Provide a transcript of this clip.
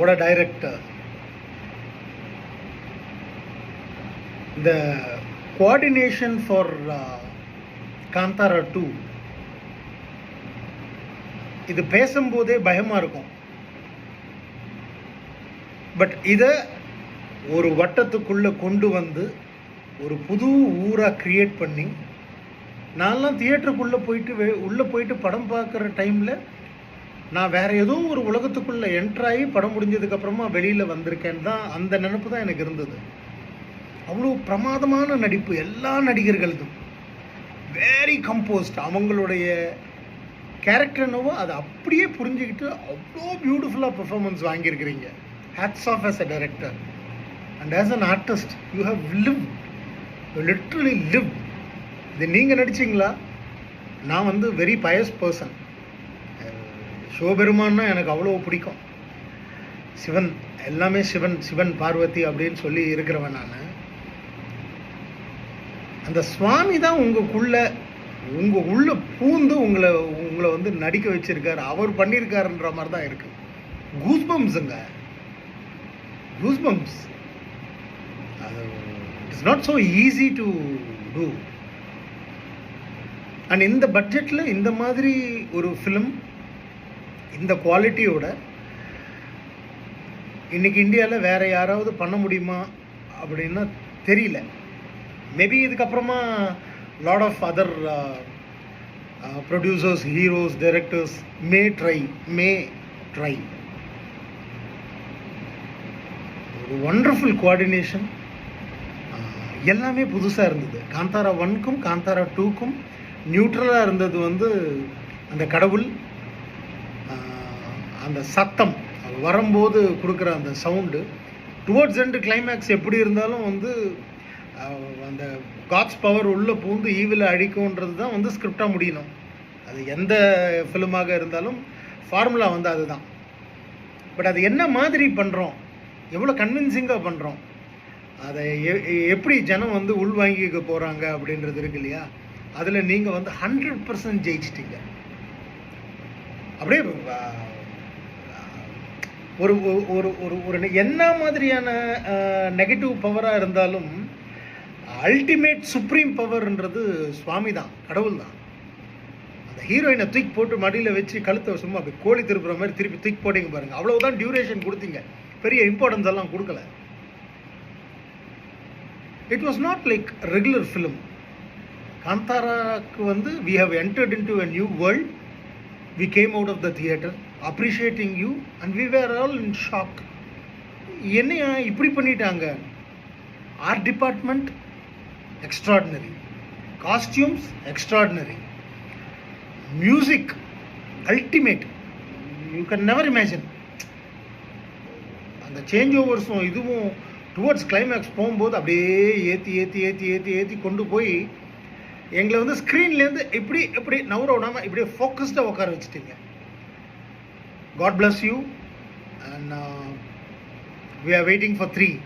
ஓட டைரக்டர் இந்த coordination for Kantara two இது பேசும்போதே பயமாக இருக்கும். பட் இதை ஒரு வட்டத்துக்குள்ளே கொண்டு வந்து ஒரு புது ஊராக க்ரியேட் பண்ணி நான்லாம் தியேட்டருக்குள்ளே போயிட்டு உள்ளே போயிட்டு படம் பார்க்குற டைமில் நான் வேற ஏதோ ஒரு உலகத்துக்குள்ளே என்ட்ராகி படம் முடிஞ்சதுக்கப்புறமா வெளியில் வந்திருக்கேன் தான் அந்த நினப்பு தான் எனக்கு இருந்தது. அவ்வளோ பிரமாதமான நடிப்பு எல்லா நடிகர்களதும். வெரி கம்போஸ்ட் அவங்களுடைய கேரக்டர் என்னவோ அதை அப்படியே புரிஞ்சுக்கிட்டு அவ்வளோ பியூட்டிஃபுல்லாக performance வாங்கியிருக்கிறீங்க. Hats off as a director and as an artist you have live literally live இது நீங்கள் நடிச்சிங்களா? நான் வந்து வெரி பயஸ் பர்சன் சிவபெருமான்னா எனக்கு அவ்வளோ பிடிக்கும். சிவன் எல்லாமே சிவன் சிவன் பார்வதி அப்படின்னு சொல்லி இருக்கிறவன் நான். அந்த சுவாமி தான் உங்களுக்குள்ள உங்கள் உள்ள பூந்து உங்களை உங்களை வந்து நடிக்க வச்சிருக்காரு. அவர் பண்ணியிருக்காருன்ற மாதிரி தான் இருக்கு. கூஸ்பம்ஸுங்க கூஸ்பம்ஸ் அது it's not so easy to do and இந்த பட்ஜெட்டில் இந்த மாதிரி ஒரு ஃபிலிம் இந்த குவாலிட்டியோட இன்னைக்கு இந்தியாவில் வேற யாராவது பண்ண முடியுமா அப்படின்னா தெரியல. மேபி இதுக்கப்புறமா lot of other producers heroes directors may try may try ஒரு ஒண்டர்ஃபுல் கோஆர்டினேஷன் uh, எல்லாமே புதுசாக இருந்தது. காந்தாரா ஒன்க்கும் காந்தாரா டூக்கும் நியூட்ரலாக இருந்தது வந்து அந்த கடவுள். அந்த சத்தம் அது வரும்போது கொடுக்குற அந்த சவுண்டு டுவர்ட்ஸ் எண்டு கிளைமேக்ஸ் எப்படி இருந்தாலும் வந்து அந்த காட்ஸ் பவர் உள்ளே பூந்து ஈவில் அழிக்கும்ன்றது தான் வந்து ஸ்கிரிப்டாக முடியணும். அது எந்த ஃபிலிமாக இருந்தாலும் ஃபார்முலா வந்து அதுதான். பட் அது என்ன மாதிரி பண்ணுறோம் எவ்வளோ கன்வின்சிங்காக பண்ணுறோம் அதை எ- எப்படி ஜனம் வந்து உள்வாங்கிக்க போகிறாங்க அப்படின்றது இருக்கு இல்லையா? அதில் நீங்கள் வந்து ஹண்ட்ரட் பர்சன்ட் ஜெயிச்சிட்டீங்க. அப்படியே ஒரு ஒரு- ஒரு ஒரு ஒரு என்ன மாதிரியான நெகட்டிவ் பவராக இருந்தாலும் அல்டிமேட் சுப்ரீம் பவர்ன்றது சுவாமி தான் கடவுள் தான். அந்த ஹீரோயினை தூக்கி போட்டு மடியில் வச்சு கழுத்தை சும்மா அப்படி கோழி திருப்புற மாதிரி திருப்பி தூக்கி போட்டிங்க பாருங்க. அவ்வளவுதான் டியூரேஷன் கொடுத்தீங்க. பெரிய இம்பார்ட்டன்ஸ் எல்லாம் கொடுக்கல. It was not like regular film காந்தாராக்கு வந்து we have entered in to a new world we came out of the theatre appreciating you and we were all in shock என்னையா இப்படி பண்ணிட்டாங்க? Art department extraordinary costumes extraordinary music ultimate you can never imagine அந்த change ஓவர்ஸும் இதுவும் towards climax போகும்போது அப்படியே ஏற்றி ஏற்றி ஏற்றி ஏற்றி ஏற்றி கொண்டு போய் எங்களை வந்து ஸ்க்ரீன்லேருந்து இப்படி இப்படி நவர விடாமல் இப்படியே ஃபோக்கஸ்டாக உட்கார வச்சுட்டீங்க. God bless you and uh, we are waiting for three.